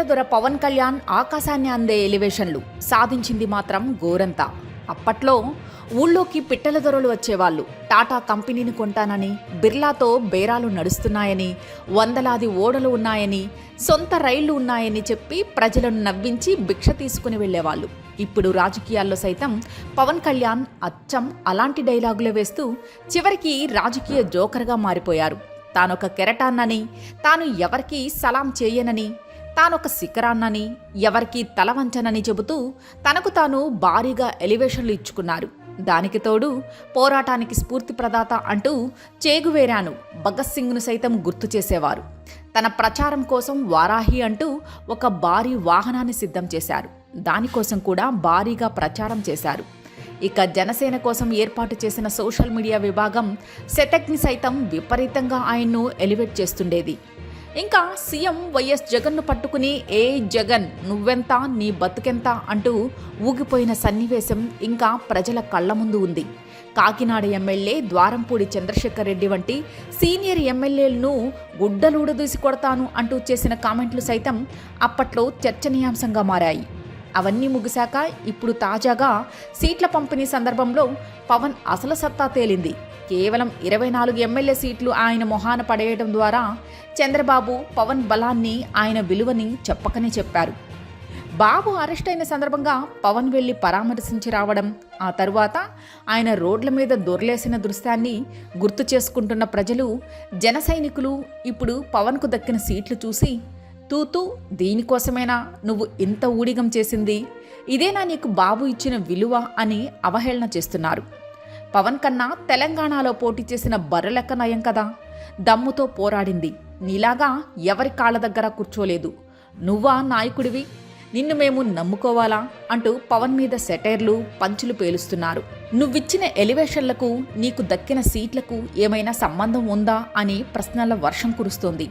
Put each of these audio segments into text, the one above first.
పిట్టల దొర పవన్ కళ్యాణ్ ఆకాశాన్ని అందే ఎలివేషన్లు. సాధించింది మాత్రం గోరంతా. అప్పట్లో ఊళ్ళోకి పిట్టల దొరలు వచ్చేవాళ్ళు. టాటా కంపెనీని కొంటానని బిర్లాతో బేరాలు నడుస్తున్నాయని వందలాది ఓడలు ఉన్నాయని సొంత రైళ్ళు ఉన్నాయని చెప్పి ప్రజలను నవ్వించి భిక్ష తీసుకుని వెళ్ళేవాళ్ళు. ఇప్పుడు రాజకీయాల్లో సైతం పవన్ కళ్యాణ్ అచ్చం అలాంటి డైలాగులు వేస్తూ చివరికి రాజకీయ జోకర్గా మారిపోయారు. తానొక కెరటాన్నని తాను ఎవరికీ సలాం చేయనని తానొక శిఖరాన్నని ఎవరికీ తల వంచనని చెబుతూ తనకు తాను భారీగా ఎలివేషన్లు ఇచ్చుకున్నారు. దానికి తోడు పోరాటానికి స్ఫూర్తి ప్రదాత అంటూ చేగువేరాను భగత్ సింగ్ను సైతం గుర్తు చేసేవారు. తన ప్రచారం కోసం వారాహి అంటూ ఒక భారీ వాహనాన్ని సిద్ధం చేశారు. దానికోసం కూడా భారీగా ప్రచారం చేశారు. ఇక జనసేన కోసం ఏర్పాటు చేసిన సోషల్ మీడియా విభాగం శతజ్ఞి సైతం విపరీతంగా ఆయన్ను ఎలివేట్ చేస్తుండేది. ఇంకా సీఎం వైఎస్ జగన్ను పట్టుకుని ఏ జగన్ నువ్వెంత నీ బతుకెంత? అంటూ ఊగిపోయిన సన్నివేశం ఇంకా ప్రజల కళ్ళ ముందు ఉంది. కాకినాడ ఎమ్మెల్యే ద్వారంపూడి చంద్రశేఖర్ రెడ్డి వంటి సీనియర్ ఎమ్మెల్యేలను గుడ్డలూడదూసి కొడతాను అంటూ చేసిన కామెంట్లు సైతం అప్పట్లో చర్చనీయాంశంగా మారాయి. అవన్నీ ముగిశాక ఇప్పుడు తాజాగా సీట్ల పంపిణీ సందర్భంలో పవన్ అసలు సత్తా తేలింది. కేవలం ఇరవై నాలుగు ఎమ్మెల్యే సీట్లు ఆయన మొహాన పడేయడం ద్వారా చంద్రబాబు పవన్ బలాన్ని ఆయన విలువని చెప్పకనే చెప్పారు. బాబు అరెస్ట్ అయిన సందర్భంగా పవన్ వెళ్ళి పరామర్శించి రావడం ఆ తరువాత ఆయన రోడ్ల మీద దొర్లేసిన దృశ్యాన్ని గుర్తు చేసుకుంటున్న ప్రజలు జన సైనికులు ఇప్పుడు పవన్కు దక్కిన సీట్లు చూసి తూతూ దీనికోసమేనా నువ్వు ఇంత ఊడిగం చేసింది? ఇదేనా నీకు బాబు ఇచ్చిన విలువ? అని అవహేళన చేస్తున్నారు. పవన్ కన్నా తెలంగాణలో పోటీ చేసిన బర్రెలెక్క నయం కదా? దమ్ముతో పోరాడింది. నీలాగా ఎవరి కాళ్ళ దగ్గర కూర్చోలేదు. నువ్వా నాయకుడివి? నిన్ను మేము నమ్ముకోవాలా? అంటూ పవన్ మీద సెటైర్లు పంచులు పేలుస్తున్నారు. నువ్విచ్చిన ఎలివేషన్లకు నీకు దక్కిన సీట్లకు ఏమైనా సంబంధం ఉందా? అని ప్రశ్నల వర్షం కురుస్తోంది.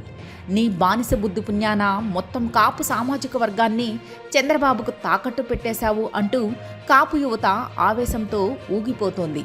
నీ బానిస బుద్ధి పుణ్యాన మొత్తం కాపు సామాజిక వర్గాన్ని చంద్రబాబుకు తాకట్టు పెట్టేశావు అంటూ కాపు యువత ఆవేశంతో ఊగిపోతోంది.